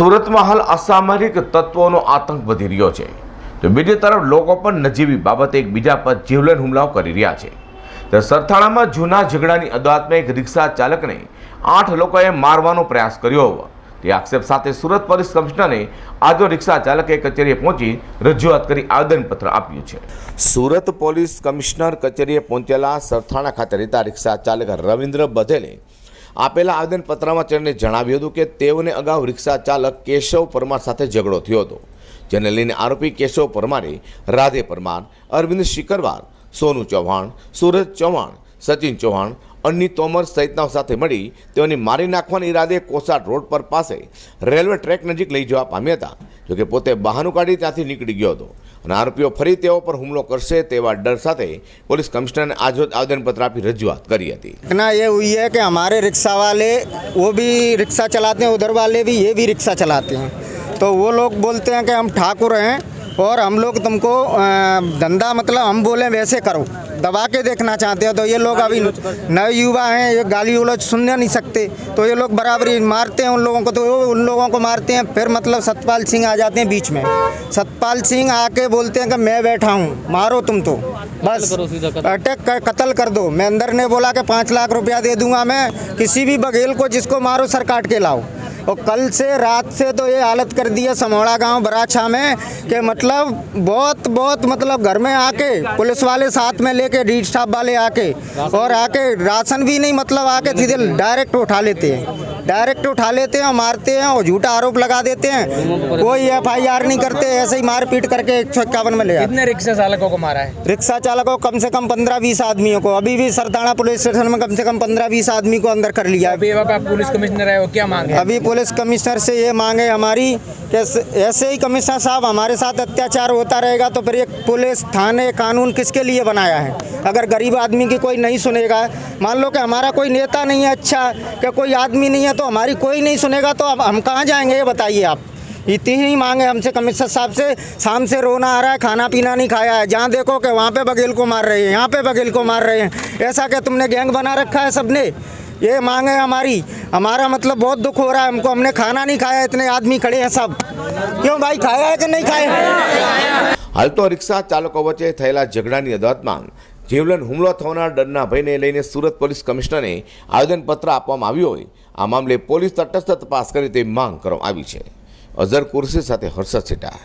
સુરતમાં હાલ અસામરિક તત્વોનો આતંક વધી રહ્યો છે. તો બીજી તરફ લોકો પણ નજીવી બાબતે એકબીજા પર જીવલેણ હુમલાઓ કરી રહ્યા છે. તો સરથાણામાં જૂના ઝઘડાની અદાલતમાં એક રિક્ષા ચાલકને આઠ લોકોએ મારવાનો પ્રયાસ કર્યો હતો તે આક્ષેપ સાથે સુરત પોલીસ કમિશનરે આજો રિક્ષા ચાલકે કચેરીએ પહોંચી રજૂઆત કરી આવેદનપત્ર આપ્યું છે. સુરત પોલીસ કમિશનર કચેરીએ પહોંચેલા સરથાણા ખાતે રહેતા રિક્ષા ચાલક રવિન્દ્ર બધેલે આપેલા આવેદનપત્રમાં તેમણે જણાવ્યું હતું કે તેઓને અગાઉ રિક્ષા ચાલક કેશવ પરમાર સાથે ઝઘડો થયો હતો, જેને લઈને આરોપી કેશવ પરમારે, રાધે પરમાર, અરવિંદ શિકરવાર, સોનુ ચૌહાણ, સુરજ ચૌહાણ, સચિન ચૌહાણ અન્ની તોમર સહિતનાઓ સાથે મળી તેઓને મારી નાખવાના ઈરાદે કોસાટ રોડ પર પાસે રેલવે ટ્રેક નજીક લઈ જવા પામ્યા હતા જોકે પોતે બહાનું કાઢી ત્યાંથી નીકળી ગયો હતો અને આરોપીઓ ફરી તેઓ પર હુમલો કરશે તેવા ડર સાથે પોલીસ કમિશનરને આજરોજ આવેદનપત્ર આપી રજૂઆત કરી હતી घटना ये हुई है कि हमारे रिक्शा वाले वो भी रिक्शा चलाते हैं उधर वाले भी ये भी रिक्शा चलाते हैं तो वो लोग बोलते हैं कि हम ठाकुर हैं और हम लोग तुमको धंधा मतलब हम बोले वैसे करो। दबा के देखना चाहते हैं तो ये लोग अभी नए युवा हैं ये गाली उलझ सुनने नहीं सकते। तो ये लोग बराबरी मारते हैं उन लोगों को तो उन लोगों को मारते हैं फिर मतलब सतपाल सिंह आ जाते हैं बीच में। सतपाल सिंह आके बोलते हैं कि मैं बैठा हूँ मारो तुम तो। बस अटैक कर कत्ल कर दो। मैं अंदर ने बोला कि पाँच लाख रुपया दे दूँगा मैं किसी भी बघेल को जिसको मारो सर काट के लाओ। और कल से रात से तो ये हालत कर दी है समोड़ा गाँव बराछा में कि मतलब बहुत बहुत मतलब घर में आके, पुलिस वाले साथ में लेके डी स्टाफ वाले आके, और आके राशन भी नहीं मतलब आके सीधे डायरेक्ट उठा लेते हैं। डायरेक्ट उठा लेते हैं मारते हैं और झूठा आरोप लगा देते हैं। कोई एफ़ आई आर नहीं करते ऐसे ही मारपीट करके एक सौ इक्यावन में ले कितने रिक्शा चालकों को मारा है? रिक्शा चालकों को कम से कम पंद्रह बीस आदमियों को। अभी भी सरदाना पुलिस स्टेशन में कम से कम पंद्रह बीस आदमी को अंदर कर लिया है। अभी आप पुलिस कमिश्नर है वो क्या मांगे अभी पुलिस कमिश्नर से ये मांगे हमारी कि ऐसे- ही कमिश्नर साहब हमारे साथ अत्याचार होता रहेगा तो फिर एक पुलिस, थाने, कानून किसके लिए बनाया है? अगर गरीब आदमी की कोई नहीं सुनेगा, मान लो कि हमारा कोई नेता नहीं है अच्छा कि कोई आदमी नहीं है तो हमारी कोई नहीं सुनेगा तो अब हम कहाँ जाएँगे, ये बताइए आप? इतनी ही मांगे हमसे कमिश्नर साहब से, शाम से रोना आ रहा है, खाना पीना नहीं खाया है, जहाँ देखो कि वहाँ पे बघेल को मार रहे हैं, यहाँ पे बघेल को मार रहे हैं, ऐसा क्या तुमने गैंग बना रखा है सबने? ये मांग है हमारी हमारा मतलब बहुत दुख हो रहा है हमको हमने खाना नहीं खाया इतने आदमी खड़े हैं सब क्यों भाई खाया है कि नहीं खाया હાલ તો રિક્ષા ચાલકો વચ્ચે થયેલા ઝઘડાની અદાલતમાં જીવલેણ હુમલો થવાના ડરના ભયને લઈને સુરત પોલીસ કમિશનરને આવેદનપત્ર આપવામાં આવ્યું હોય આ મામલે પોલીસ તટસ્થ તપાસ કરે તેવી માંગ કરવામાં આવી છે અઝર કુરશી સાથે હર્ષદ સેટા